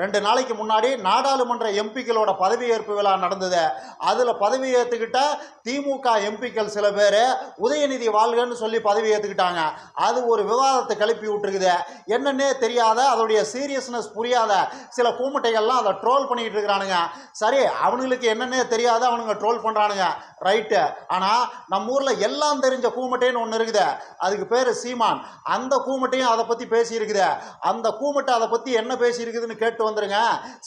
ரெண்டு நாளைக்கு முன்னாடி நாடாளுமன்ற எம்பிக்களோட பதவியேற்பு விழா நடந்தது. அதில் பதவி ஏற்றுக்கிட்ட திமுக எம்பிக்கள் சில பேர் உதயநிதி வாழ்கன்னு சொல்லி பதவி ஏற்றுக்கிட்டாங்க அது ஒரு விவாதத்தை கிளப்பி விட்டுருக்குது. என்னன்னே தெரியாத அதோடைய சீரியஸ்னஸ் புரியாத சில கூமட்டைகள்லாம் அதை ட்ரோல் பண்ணிக்கிட்டு இருக்கிறானுங்க. சரி அவனுங்களுக்கு என்னன்னே தெரியாத அவனுங்க ட்ரோல் பண்ணுறானுங்க ரைட்டு ஆனால் நம்ம ஊரில் எல்லாம் தெரிஞ்ச கூமட்டைன்னு ஒன்று இருக்குது. அதுக்கு பேர் சீமான். அந்த கூமட்டையும் அதை பற்றி பேசியிருக்குது. அந்த கூமட்டை அதை பற்றி என்ன பேசியிருக்குதுன்னு கேட்டு வந்துருங்க.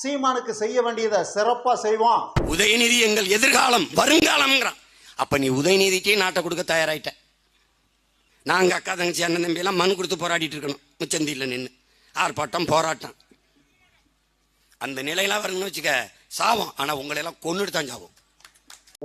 சீமானுக்கு செய்ய வேண்டியதை சிறப்பாக செய்வோம். உதயநிதி எங்கள் எதிர்காலம் வருங்காலம்ங்கிறான். அப்ப நீ உதயநிதிக்கே நாட்டை கொடுக்க தயாராயிட்ட. நாங்க அக்கா தங்கச்சி அண்ணன் தம்பி எல்லாம் மனு கொடுத்து போராடிட்டு இருக்கணும். முச்சந்தியில் நின்று ஆர்ப்பாட்டம் போராட்டம். அந்த நிலையெல்லாம் வரணும்னு வச்சுக்க சாவும். ஆனா உங்களையெல்லாம் கொண்டுட்டு தான் சாவும்.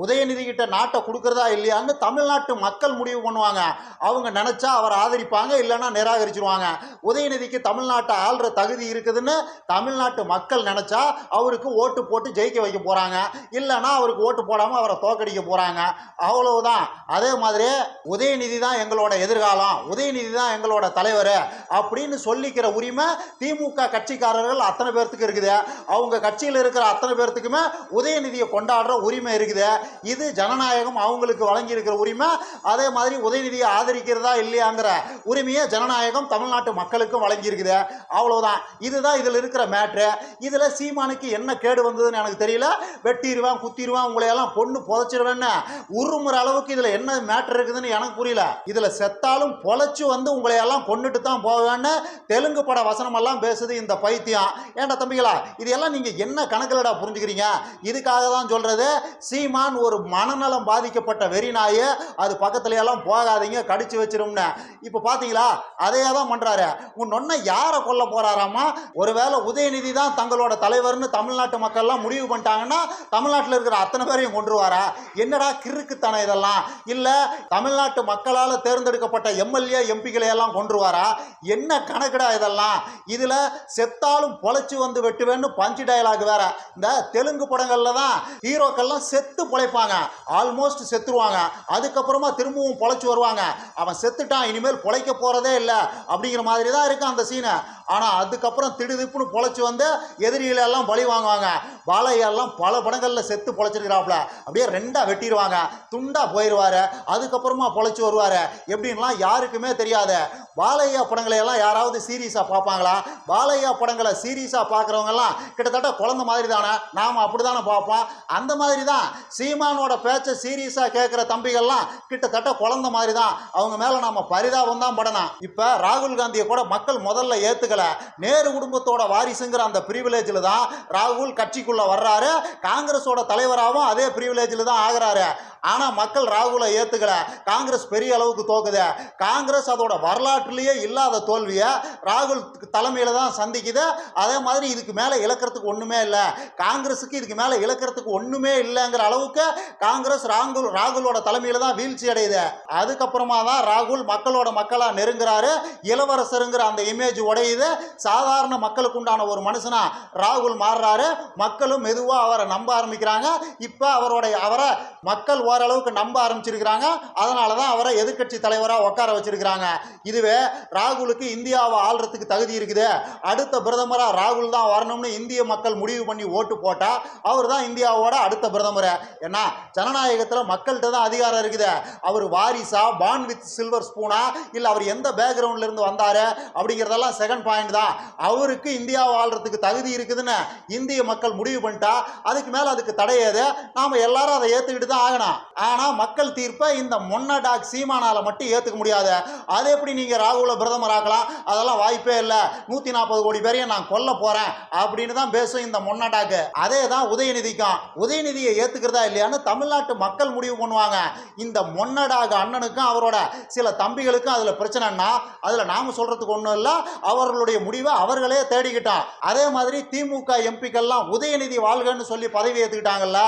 உதயநிதி கிட்ட நாட்டை கொடுக்கறதா இல்லையான்னு தமிழ்நாட்டு மக்கள் முடிவு பண்ணுவாங்க. அவங்க நினைச்சா அவரை ஆதரிப்பாங்க இல்லைன்னா நிராகரிச்சிருவாங்க. உதயநிதிக்கு தமிழ்நாட்டை ஆள்ற தகுதி இருக்குதுன்னு தமிழ்நாட்டு மக்கள் நினைச்சா அவருக்கு ஓட்டு போட்டு ஜெயிக்க வைக்க போறாங்க. இல்லைன்னா அவருக்கு ஓட்டு போடாம அவரை தோக்கடிக்க போறாங்க. அவ்வளவுதான். அதே மாதிரி உதயநிதி தான் எங்களோட எதிர்காலம். உதயநிதி தான் எங்களோட தலைவர் அப்படின்னு சொல்லிக்கிற உரிமை திமுக கட்சிக்காரர்கள் அத்தனை பேர்த்துக்கு இருக்குது. அவங்க கட்சியில் இருக்கிற அத்தனை பேர்த்துக்குமே உதயநிதியை கொண்டாடுற உரிமை இருக்குது. இது ஜனநாயகம் அவங்களுக்கு வழங்கியிருக்கிற உரிமை. அதே மாதிரி உதயநிதியை ஆதரிக்கிறதா இல்லையாங்கிற உரிமையை ஜனநாயகம் தமிழ்நாட்டு மக்களுக்கும் வழங்கியிருக்குது. அவ்வளோதான் அவ்வளவுதான். இதுதான் இதில் இருக்கிற மேட்ரு. இதில் சீமானுக்கு என்ன கேடு வந்ததுன்னு எனக்கு தெரியல. வெட்டிடுவேன் குத்திடுவேன் உங்களையெல்லாம் பொண்ணு புதைச்சிருவேன்னு உருமுற அளவுக்கு இதில் என்ன மேட்ரு இருக்குதுன்னு எனக்கு புரியல. இதில் செத்தாலும் பொழைச்சி வந்து உங்களையெல்லாம் கொண்டுட்டு தான் போவேன்னு தெலுங்கு பட வசனமெல்லாம் பேசுது இந்த பைத்தியம். ஏன்டா தம்பிகளா இதெல்லாம் நீங்கள் என்ன கணக்கிலடா புரிஞ்சுக்கிறீங்க? இதுக்காக தான் சொல்கிறது சீமான் ஒரு மனநலம் பாதிக்கப்பட்ட வெறி நாய் அது பக்கத்துல எல்லாம் போகாதீங்க கடிச்சு வச்சிரும்னு. இப்போ பார்த்தீங்களா அதையே தான் பண்ணுறாரு உன் யாரை கொல்ல போறாராமா? ஒருவேளை உதயநிதி தான் தங்களோட தலைவர்னு தமிழ்நாட்டு மக்கள்லாம் முடிவு பண்ணிட்டாங்கன்னா தமிழ்நாட்டில் இருக்கிற அத்தனை பேரையும் கொண்டு வரா என்னடா கிறுக்குத்தனம் இதெல்லாம்? இல்லை தமிழ்நாட்டு மக்களால் தேர்ந்தெடுக்கப்பட்ட எம்எல்ஏ எம்பிகளை எல்லாம் வரா என்ன கணக்குடா இதெல்லாம்? இதில் செத்தாலும் பொழைச்சு வந்து வெட்டுவேன்னு பஞ்சு டயலாக் வேற. இந்த தெலுங்கு படங்களில் தான் ஹீரோக்கள்லாம் செத்து பொழைப்பாங்க ஆல்மோஸ்ட் செத்துருவாங்க. அதுக்கப்புறமா திரும்பவும் பொழைச்சி வருவாங்க. அவன் செத்துட்டான் இனிமேல் பொழைக்க போகிறதே இல்லை அப்படிங்கிற மாதிரி தான் இருக்கும் அந்த சீனை ஆனால் அதுக்கப்புறம் திடுதிப்புன்னு பொழைச்சி வந்து எதிரிகளெல்லாம் பழி வாங்குவாங்க. பாலையெல்லாம் பல படங்களில் செத்து பொழைச்சிருக்கிறாப்புல. அப்படியே ரெண்டாக வெட்டிடுவாங்க துண்டாக போயிடுவார் அதுக்கப்புறமா பொழைச்சி வருவார். எப்படின்லாம் யாருக்குமே தெரியாது. பாலையா படங்களை எல்லாம் யாராவது சீரியஸாக பார்ப்பாங்களா? பாலையா படங்களை சீரியஸாக பார்க்குறவங்கெல்லாம் கிட்டத்தட்ட குழந்த மாதிரி தானே நாம் அப்படி தானே பார்ப்போம். அந்த மாதிரி தான் சீமானோட பேச்சை சீரியஸாக கேட்குற தம்பிகள்லாம் கிட்டத்தட்ட குழந்த மாதிரி தான் அவங்க மேலே நம்ம பரிதாபம் தான் படணும். இப்போ ராகுல் காந்தியை கூட மக்கள் முதல்ல ஏற்றுக்கல நேரு குடும்பத்தோட வாரிசுங்கிற அந்த ப்ரிவிலேஜில் தான் ராகுல் கட்சிக்குள்ளே வர்றாரு. காங்கிரஸோட தலைவராகவும் அதே ப்ரிவிலேஜில் தான் ஆகிறாரு. ஆனால் மக்கள் ராகுலை ஏற்றுக்கல காங்கிரஸ் பெரிய அளவுக்கு தோக்குது. காங்கிரஸ் அதோட வரலாற்றுலேயே இல்லாத தோல்வியை ராகுல் தலைமையில் தான் சந்திக்குது. அதே மாதிரி இதுக்கு மேலே இழக்கிறதுக்கு ஒன்றுமே இல்லை. காங்கிரஸுக்கு இதுக்கு மேலே இழக்கிறதுக்கு ஒன்றுமே இல்லைங்கிற அளவுக்கு காங்கிரஸ் ராகுல் ராகுலோட தலைமையில் தான் வீழ்ச்சி அடையுது அதுக்கப்புறமா தான் ராகுல் மக்களோட மக்களாக நெருங்குறாரு. இளவரசருங்கிற அந்த இமேஜ் உடையுது. சாதாரண மக்களுக்கு உண்டான ஒரு மனுஷனா ராகுல் மாறுறாரு. மக்களும் மெதுவாக அவரை நம்ப ஆரம்பிக்கிறாங்க. இப்போ அவருடைய அவரை மக்கள் ஓரளவுக்கு நம்ப ஆரம்பிச்சிருக்கிறாங்க. அதனால தான் அவரை எதிர்க்கட்சி தலைவராக உட்கார வச்சிருக்கிறாங்க. இதுவே ராகுலுக்கு இந்தியாவை ஆள்றதுக்கு தகுதி இருக்குது. அடுத்த பிரதமராக ராகுல் தான் வரணும்னு இந்திய மக்கள் முடிவு பண்ணி ஓட்டு போட்டால் அவர் தான் இந்தியாவோட அடுத்த பிரதமரை. என்ன ஜனநாயகத்தில் மக்கள்கிட்ட தான் அதிகாரம் இருக்குது. அவர் வாரிசா பான் வித் சில்வர் ஸ்பூனா இல்லை அவர் எந்த பேக்ரவுண்ட்ல இருந்து வந்தார் அப்படிங்கிறதெல்லாம் செகண்ட் பாயிண்ட் தான். அவருக்கு இந்தியா ஆள்றதுக்கு தகுதி இருக்குதுன்னு இந்திய மக்கள் முடிவு பண்ணிட்டா அதுக்கு மேலே அதுக்கு தடையாது நாம் எல்லாரும் அதை ஏற்றுக்கிட்டு தான் ஆகணும். ஆனால் மக்கள் தீர்ப்பை இந்த மொன்னடாக் சீமானால மட்டும் ஏற்றுக்க முடியாது. அது எப்படி நீங்கள் ராகுல பிரதமர் ஆக்கலாம் அதெல்லாம் வாய்ப்பே இல்லை. நூற்றி நாற்பது கோடி பேரையும் நான் கொல்ல போகிறேன் அப்படின்னு தான் பேசும் இந்த மொன்னடாக்கு அதே தான் உதயநிதிக்கும். உதயநிதியை ஏற்றுக்கிறதா இல்லையா? இல்லையான்னு தமிழ்நாட்டு மக்கள் முடிவு பண்ணுவாங்க. இந்த மொன்னடாக அண்ணனுக்கும் அவரோட சில தம்பிகளுக்கும் அதில் பிரச்சனைன்னா அதில் நாம் சொல்கிறதுக்கு ஒன்றும் இல்லை. அவர்களுடைய முடிவை அவர்களே தேடிக்கிட்டான். அதே மாதிரி திமுக எம்பிக்கள்லாம் உதயநிதி வாழ்கன்னு சொல்லி பதவி ஏற்றுக்கிட்டாங்கல்ல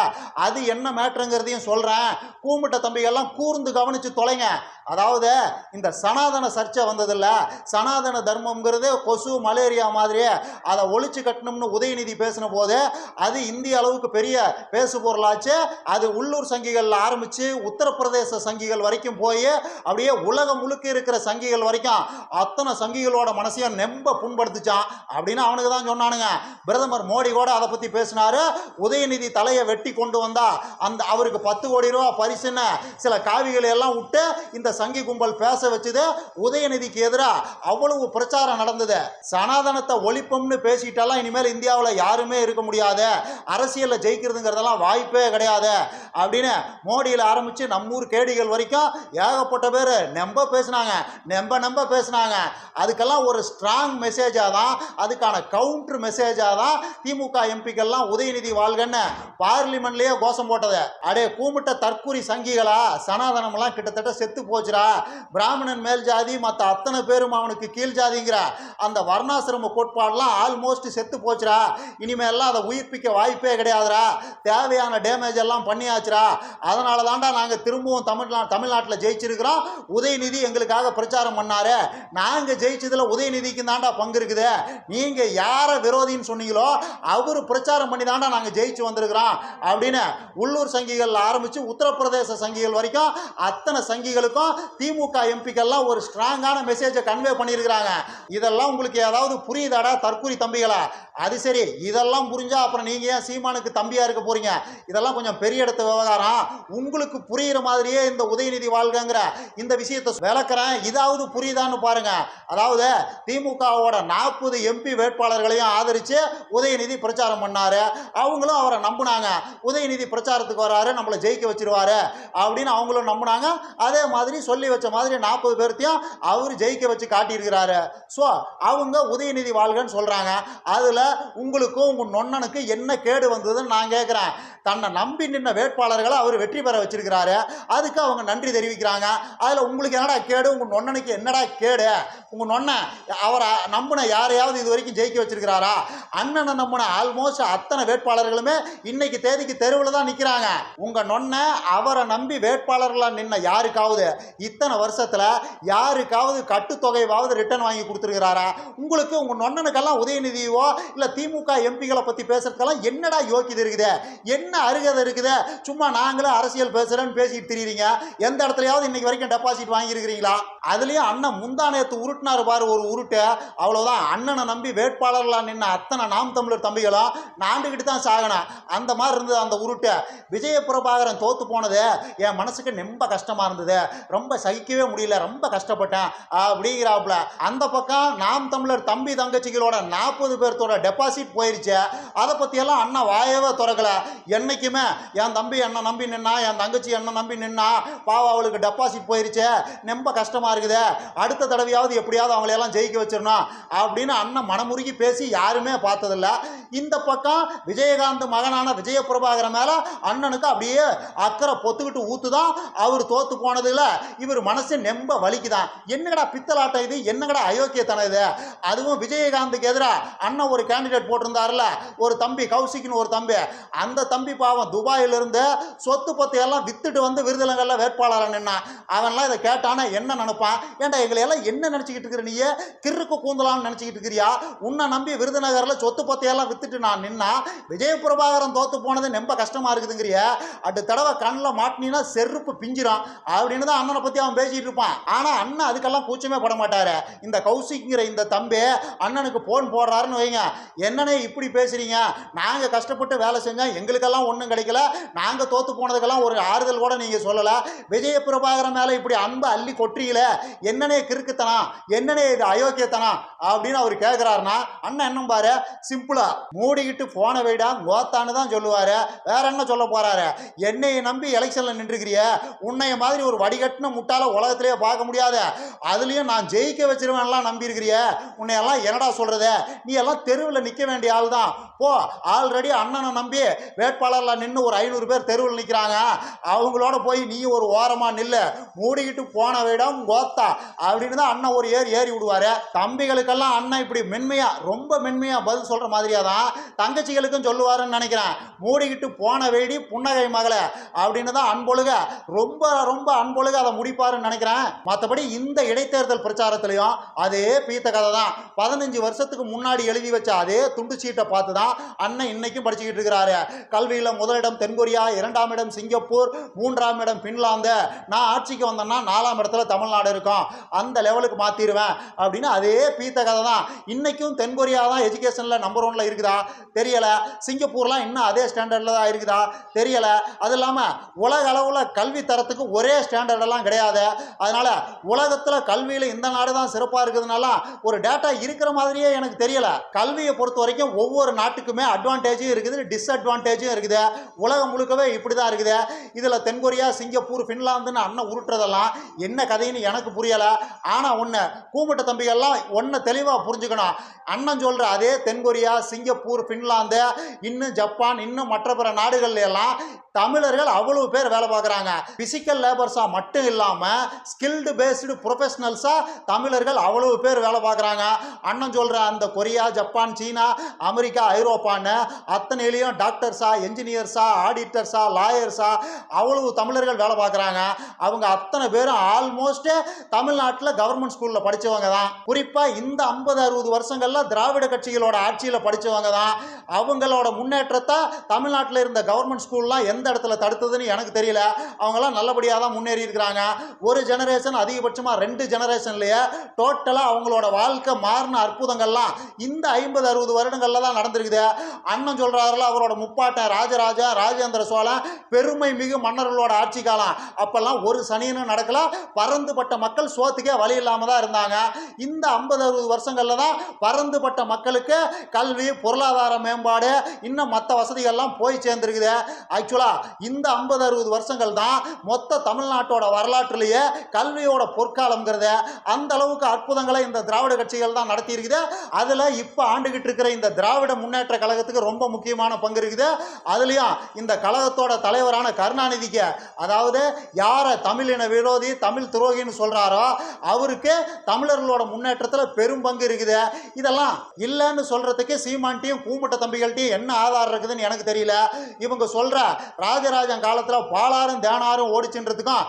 அது என்ன மேட்ருங்கிறதையும் சொல்கிறேன் கூமிட்ட தம்பிகள்லாம் கூர்ந்து கவனித்து தொலைங்க. அதாவது இந்த சனாதன சர்ச்சை வந்ததில்ல. சனாதன தர்மம்ங்கிறது கொசு மலேரியா மாதிரியே அதை ஒழிச்சு கட்டணும்னு உதயநிதி பேசின போது அது இந்திய அளவுக்கு பெரிய பேசு பொருளாச்சு. அது உள்ளூர் சங்கிகளில் ஆரம்பித்து உத்தரப்பிரதேச சங்கிகள் வரைக்கும் போய் அப்படியே உலகம் முழுக்க இருக்கிற சங்கிகள் வரைக்கும் அத்தனை சங்கிகளோட மனசையும் நெம்ப புண்படுத்துச்சான் அப்படின்னு அவனுக்கு தான் சொன்னானுங்க. பிரதமர் மோடி கூட அதை பற்றி பேசினாரு. உதயநிதி தலையை வெட்டி கொண்டு வந்தா அந்த அவருக்கு பத்து கோடி ரூபா பரிசுன்னு சில காவிகளை எல்லாம் விட்டு இந்த சங்கி கும்பல் பேச வச்சது உதயநிதிக்கு எதிராக அவ்வளவு பிரச்சாரம் நடந்தது. சனாதனத்தை ஒழிப்போம்னு பேசிட்டாலாம் இனிமேல் இந்தியாவில் யாருமே இருக்க முடியாது. அரசியலில் ஜெயிக்கிறதுங்கிறதெல்லாம் வாய்ப்பே கிடையாது அப்படின்னு மோடியில் ஆரம்பித்து நம்மூர் கேடிகள் வரைக்கும் ஏகப்பட்ட பேர் நம்ப பேசினாங்க நம்ப நம்ப பேசினாங்க. அதுக்கெல்லாம் ஒரு ஸ்ட்ராங் மெசேஜாக தான் அதுக்கான கவுண்டர் மெசேஜாக தான் திமுக எம்பிக்கள்லாம் உதயநிதி வாழ்கன்னு பார்லிமெண்ட்லேயே கோஷம் போட்டது. அடே கூமிட்ட தற்கூரி சங்கிகளா? சனாதனம்லாம் கிட்டத்தட்ட செத்து போச்சு. போச்சுரா பிராமணன் மேல் ஜாதி மற்ற அத்தனை பேரும் அவனுக்கு கீழ் ஜாதிங்கிற அந்த வர்ணாசிரம கோட்பாடெலாம் ஆல்மோஸ்ட் செத்து போச்சுடா. இனிமேல்லாம் அதை உயிர்ப்பிக்க வாய்ப்பே கிடையாதுடா. தேவையான டேமேஜ் எல்லாம் பண்ணியாச்சுடா. அதனால தாண்டா நாங்கள் திரும்பவும் தமிழ்நா தமிழ்நாட்டில் ஜெயிச்சிருக்கிறோம். உதயநிதி எங்களுக்காக பிரச்சாரம் பண்ணாரு. நாங்கள் ஜெயிச்சதில் உதயநிதிக்கு தாண்டா பங்கு இருக்குது. நீங்கள் யாரை விரோதின்னு சொன்னீங்களோ அவர் பிரச்சாரம் பண்ணி தாண்டா நாங்கள் ஜெயிச்சு வந்திருக்கிறோம் அப்படின்னு உள்ளூர் சங்கிகள் ஆரம்பித்து உத்தரப்பிரதேச சங்கிகள் வரைக்கும் அத்தனை சங்கிகளுக்கும் திமுக எம்பிக்கெல்லாம் ஒரு ஸ்ட்ராங்கான மெசேஜை கன்வே பண்ணியிருக்கிறாங்க. இதெல்லாம் உங்களுக்கு ஏதாவது புரியுதாடா தற்கூரி தம்பிகளா? அது சரி இதெல்லாம் புரிஞ்சா அப்புறம் நீங்கள் ஏன் சீமானுக்கு தம்பியாக இருக்க போறீங்க? இதெல்லாம் கொஞ்சம் பெரிய இடத்து விவகாரம். உங்களுக்கு புரியுற மாதிரியே இந்த உதயநிதி வாழ்கங்கிற இந்த விஷயத்தை விளக்குறேன். இதாவது புரியுதான்னு பாருங்க. அதாவது திமுகவோட நாற்பது எம்பி வேட்பாளர்களையும் ஆதரித்து உதயநிதி பிரச்சாரம் பண்ணாரு. அவங்களும் அவரை நம்பினாங்க. உதயநிதி பிரச்சாரத்துக்கு வராரு நம்மளை ஜெயிக்க வச்சிருவாரு அப்படின்னு அவங்களும் நம்பினாங்க. அதே மாதிரி சொல்லி வச்ச மாதிரி நாற்பது பேர்த்தையும் அவர் ஜெயிக்க வச்சு காட்டியிருக்கிறாரு. ஸோ அவங்க உதயநிதி வாழ்கன்னு சொல்கிறாங்க அதில் உங்களுக்கும் உங்கள் நொண்ணனுக்கு என்ன கேடு வந்ததுன்னு நான் கேட்குறேன் தன்னை நம்பி நின்ன வேட்பாளர்களை அவர் வெற்றி பெற வச்சிருக்கிறாரு. அதுக்கு அவங்க நன்றி தெரிவிக்கிறாங்க. அதில் உங்களுக்கு என்னடா கேடு? உங்கள் நொண்ணனுக்கு என்னடா கேடு? உங்கள் நொண்ணன் அவரை நம்பின யாரையாவது இது வரைக்கும் ஜெயிக்க வச்சிருக்கிறாரா? அண்ணனை நம்பின ஆல்மோஸ்ட் அத்தனை வேட்பாளர்களுமே இன்னைக்கு தேதிக்கு தெருவில் தான் நிற்கிறாங்க உங்கள் நொண்ணை அவரை நம்பி வேட்பாளர்களாக நின்ன யாருக்காவது இத்தனை வருஷத்தில் யாருக்காவது கட்டுத்தொகைவாவது ரிட்டர்ன் வாங்கி கொடுத்துருக்கிறாரா? உங்களுக்கு உங்கள் நொண்ணனுக்கெல்லாம் உதயநிதியோ இல்லை திமுக எம்பிகளை பற்றி பேசுறதுக்கெல்லாம் என்னடா யோக்கியது இருக்குது? என்ன அருகதை இருக்குது? சும்மா நாங்களும் அரசியல் பேசுகிறேன்னு பேசிட்டு தெரியுறீங்க. எந்த இடத்துலையாவது இன்னைக்கு வரைக்கும் டெபாசிட் வாங்கியிருக்கிறீங்களா? அதுலேயும் அண்ணன் முந்தா உருட்டினார் உருட்டினாரு பாரு ஒரு உருட்டு. அவ்வளோதான் அண்ணனை நம்பி வேட்பாளர்களாக நின்ன அத்தனை நாம் தமிழர் தம்பிகளும் நாண்டுக்கிட்டு தான் சாகணும். அந்த மாதிரி இருந்தது அந்த உருட்டு. விஜய பிரபாகரன் போனது என் மனசுக்கு ரொம்ப கஷ்டமாக இருந்தது. ரொம்ப ரொம்ப சகிக்கவே முடியல ரொம்ப கஷ்டப்பட்டேன் அப்படிங்கிறாப்புல. அந்த பக்கம் நாம் தமிழர் தம்பி தங்கச்சிகளோட நாற்பது பேர்த்தோட டெபாசிட் போயிருச்சு. அதை பற்றியெல்லாம் அண்ணா வாயவே திறக்கலை. என்னைக்குமே என் தம்பி என்ன நம்பி நின்னா என் தங்கச்சி என்ன நம்பி நின்னா பாவம் அவளுக்கு டெபாசிட் போயிருச்சு. ரொம்ப கஷ்டமாக இருக்குது. அடுத்த தடவையாவது எப்படியாவது அவங்களையெல்லாம் ஜெயிக்க வச்சிடணும் அப்படின்னு அண்ணன் மனமுருகி பேசி யாருமே பார்த்ததில்ல. இந்த பக்கம் விஜயகாந்த் மகனான விஜய பிரபாகரன் மேலே அண்ணனுக்கு அப்படியே அக்கறை பொத்துக்கிட்டு ஊத்துதான். அவர் தோத்து போனதுல இவர் மனசு நெம்ப வலிக்குதான் என்னங்கடா பித்தலாட்டம் இது? என்னங்கடா அயோக்கியத்தனம் இது? அதுவும் விஜயகாந்துக்கு எதிராக அண்ணன் ஒரு கேண்டிடேட் போட்டிருந்தாருல ஒரு தம்பி கௌசிக்னு ஒரு தம்பி. அந்த தம்பி பாவம் துபாயிலிருந்து சொத்து பத்து எல்லாம் வித்துட்டு வந்து விருதுலங்கள்ல வேட்பாளராக நின்னான். அவன்லாம் இதை கேட்டானா என்ன நினைப்பான்? ஏன்டா எங்களை எல்லாம் என்ன நினச்சிக்கிட்டு இருக்கிற நீயே? கிறுக்கு கூந்தலான்னு நினச்சிக்கிட்டு இருக்கிறியா? உன்னை நம்பி விருதுநகரில் சொத்து பத்தையெல்லாம் வித்துட்டு நான் நின்னா விஜய பிரபாகரன் தோத்து போனது ரொம்ப கஷ்டமா இருக்குதுங்கிறிய. அடுத்த தடவை கண்ணில் மாட்டினா செருப்பு பிஞ்சிரும். அப்படின்னு தான் அண்ணன் பற்றி அவன் பேசிட்டு இருப்பான். ஆனால் அண்ணன் அதுக்கெல்லாம் கூச்சமே பட மாட்டாரு. இந்த கௌசிக்ங்கிற இந்த தம்பி அண்ணனுக்கு போன் போடுறாருன்னு வைங்க. என்னன்னே இப்படி பேசுறீங்க? நாங்கள் கஷ்டப்பட்டு வேலை செஞ்சோம். எங்களுக்கெல்லாம் ஒன்றும் கிடைக்கல. நாங்கள் தோத்து போனதுக்கெல்லாம் ஒரு ஆறுதல் கூட நீங்கள் சொல்லலை. விஜய பிரபாகரன் மேலே இப்படி அன்பை அள்ளி கொட்டுறீங்கள. என்னனே கிறுக்குத்தனா என்னனே இது அயோக்கியத்தனா அப்படின்னு அவர் கேட்குறாருன்னா அண்ணன் என்ன பாரு சிம்பிளா மூடிக்கிட்டு போன வைடா கோத்தான்னு தான் சொல்லுவாரு. வேற என்ன சொல்ல போறாரு? என்னையை நம்பி எலெக்ஷன்ல நின்றுக்கிறிய. உன்னைய மாதிரி ஒரு வடிகட்டின முட்டால உலகத்திலேயே பார்க்க முடியாது. அதுலயும் நான் ஜெயிக்க வச்சிருவேன்லாம் நம்பி உன்னை எல்லாம் என்னடா சொல்கிறத நீ எல்லாம் தெருவில் நிற்க வேண்டிய ஆள் தான் போ ஆல்ரெடி அண்ணனை நம்பி வேட்பாளரில் நின்று ஒரு ஐநூறு பேர் தெருவில் நிற்கிறாங்க அவங்களோட போய் நீ ஒரு ஓரமாக நில்லு. மூடிக்கிட்டு போன விடம் கோத்தா அப்படின்னு தான் அண்ணன் ஒரு ஏறி ஏறி விடுவாரு. தம்பிகளுக்கெல்லாம் அண்ணன் இப்படி மென்மையாக ரொம்ப மென்மையாக பதில் சொல்கிற மாதிரியாக தான் தங்கச்சிகளுக்கும் சொல்லுவாருன்னு நினைக்கிறேன். மூடிக்கிட்டு போன வேடி புன்னகை மகளை அப்படின்னு தான் அன்பொழுக ரொம்ப ரொம்ப அன்பொழுக அதை முடிப்பாருன்னு நினைக்கிறேன். மற்றபடி இந்த இடைத்தேர்தல் பிரச்சாரத்திலையும் அதே பீத்த கதை தான் பதினஞ்சு வருஷத்துக்கு முன்னாடி எழுதி வச்ச அதே துண்டு சீட்டை பார்த்து தான் அண்ணன் இன்னைக்கும் படிச்சுக்கிட்டு இருக்கிறாரு. கல்வியில் முதலிடம் தென்கொரியா இரண்டாம் இடம் சிங்கப்பூர் மூன்றாம் இடம் பின்லாந்து. நான் ஆட்சிக்கு வந்தேன்னா நாலாம் இடத்துல தமிழ்நாடு இருக்கும். அந்த லெவலுக்கு மாற்றிடுவேன் அப்படின்னு அதே பீத்த கதை தான் இன்னைக்கும் தென்கொரியா தான் எஜுகேஷனில் நம்பர் ஒன்ல இருக்குதா? தெரியல. சிங்கப்பூர்லாம் இன்னும் அதே ஸ்டாண்டர்டில் தான் இருக்குதா? தெரியல. அது இல்லாமல் உலக அளவில் கல்வி தரத்துக்கு ஒரே ஸ்டாண்டர்டெல்லாம் கிடையாது. அதனால உலகத்தில் கல்வியில் இந்த நாடு தான் சிறப்பாக இருக்கிறதுனால ஒரு டேட்டா இருக்கிற மாதிரியே எனக்கு தெரியல. கல்வியை பொறுத்த வரைக்கும் ஒவ்வொரு நாட்டுக்குமே அட்வான்டேஜும் இருக்குது டிஸ்அட்வான்டேஜும் இருக்குது. உலகம் முழுக்கவே இப்படி தான் இருக்குது. இதில் தென்கொரியா சிங்கப்பூர் ஃபின்லாந்துன்னு அண்ணன் உருட்டுறதெல்லாம் என்ன கதைன்னு எனக்கு புரியலை. ஆனால் ஒன்று கூமுட்ட தம்பிகள்லாம் ஒன்று தெளிவாக புரிஞ்சுக்கணும். அண்ணன் சொல்கிற அதே தென்கொரியா சிங்கப்பூர் ஃபின்லாந்து இன்னும் ஜப்பான் இன்னும் மற்ற பிற நாடுகள்ல எல்லாம் தமிழர்கள் அவ்வளவு பேர் வேலை பார்க்குறாங்க. பிசிக்கல் லேபர்ஸாக மட்டும் இல்லாமல் ஸ்கில்டு பேஸ்டு ப்ரொஃபஷனல்ஸாக தமிழர்கள் அவ்வளவு பேர் வேலை பார்க்குறாங்க. அண்ணன் சொல்கிற அந்த கொரியா ஜப்பான் சீனா அமெரிக்கா ஐரோப்பான்னு அத்தனையிலையும் டாக்டர்ஸா என்ஜினியர்ஸா ஆடிட்டர்ஸா லாயர்ஸா அவ்வளவு தமிழர்கள் வேலை பார்க்குறாங்க. அவங்க அத்தனை பேரும் ஆல்மோஸ்ட் தமிழ்நாட்டில் கவர்மெண்ட் ஸ்கூலில் படித்தவங்க தான். குறிப்பாக இந்த ஐம்பது அறுபது வருஷங்களில் திராவிட கட்சிகளோட ஆட்சியில் படித்தவங்க தான். அவங்களோட முன்னேற்றத்தை தமிழ்நாட்டில் இருந்த கவர்மெண்ட் ஸ்கூல்லாம் எந்த இடத்துல தடுத்ததுன்னு எனக்கு தெரியல. அவங்கெல்லாம் நல்லபடியாக தான் முன்னேறி இருக்கிறாங்க. ஒரு ஜெனரேஷன் அதிகபட்சமாக ரெண்டு ஜெனரேஷன்லேயே டோட்டலாக அவங்களோட வாழ்க்கை மாறின அற்புதங்கள்லாம் இந்த ஐம்பது அறுபது வருடங்களில் தான் நடந்திருக்குது. அண்ணன் சொல்கிறாருல அவரோட முப்பாட்டன் ராஜராஜா ராஜேந்திர சோழன் பெருமை மிகு மன்னர்களோட ஆட்சி காலம். அப்போல்லாம் ஒரு சனியனும் நடக்கல. பறந்துபட்ட மக்கள் சோத்துக்கே வழி இல்லாமல் தான் இருந்தாங்க. இந்த ஐம்பது அறுபது வருஷங்களில் தான் பறந்துபட்ட மக்களுக்கு கல்வி பொருளாதார மேம்பாடு இன்னும் மற்ற வசதிகள்லாம் போய் சேர்ந்துருக்குது. ஆக்சுவலாக இந்த ஐம்பது அறுபது வருஷங்கள் தான் மொத்த தமிழ்நாட்டோட வரலாற்றுலேயே கல்வியோட பொற்காலங்கிறத அந்த அளவுக்கு அற்புதங்களை இந்த திராவிட கட்சிகள் தான் நடத்தி இருக்குது அதில் இப்போ ஆண்டுகிட்டு இருக்கிற இந்த திராவிட முன்னேற்ற கழகத்துக்கு ரொம்ப முக்கியமான பங்கு இருக்குது. அதுலேயும் இந்த கழகத்தோட தலைவரான கருணாநிதிக்கு அதாவது யாரை தமிழின விரோதி தமிழ் துரோகின்னு சொல்கிறாரோ அவருக்கு தமிழர்களோட முன்னேற்றத்தில் பெரும் பங்கு இருக்குது. இதெல்லாம் இல்லைன்னு சொல்கிறதுக்கு சீமான்ட்டையும் கூமுட்ட தம்பிகள்ட்டையும் என்ன ஆதாரம் இருக்குதுன்னு எனக்கு தெரியல. இவங்க சொல்கிற ராஜராஜன் காலத்தில் பாலாரும் தேனாரும் ஓடிச்சுன்றதுக்கும்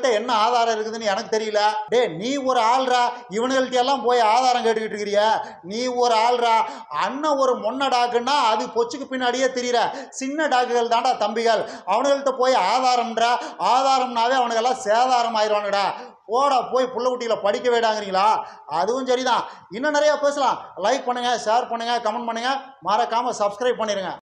இவங்கள்ட்ட என்ன ஆதாரம் இருக்குதுன்னு எனக்கு தெரியல. டே நீ ஒரு ஆள்ரா. இவனுங்கள்ட்ட எல்லாம் போய் ஆதாரம் கேட்டுக்கிட்டு இருக்கிறிய. நீ ஒரு ஆள்ரா. அண்ணன் ஒரு முன்ன டாக்குன்னா அது பொச்சுக்கு பின்னாடியே தெரியுற. சின்ன டாக்குகள் தான்டா தம்பிகள். அவனுங்கள்ட்ட போய் ஆதாரம்ன்ற. ஆதாரம்னாவே அவனுக்கெல்லாம் சேதாரம் ஆயிடுவானுடா போடா போய் புள்ள குட்டியில் படிக்க வேடாங்கிறீங்களா அதுவும் சரிதான். இன்னும் நிறையா பேசலாம். லைக் பண்ணுங்கள் ஷேர் பண்ணுங்கள் கமெண்ட் பண்ணுங்கள் மறக்காமல் சப்ஸ்கிரைப் பண்ணிடுங்க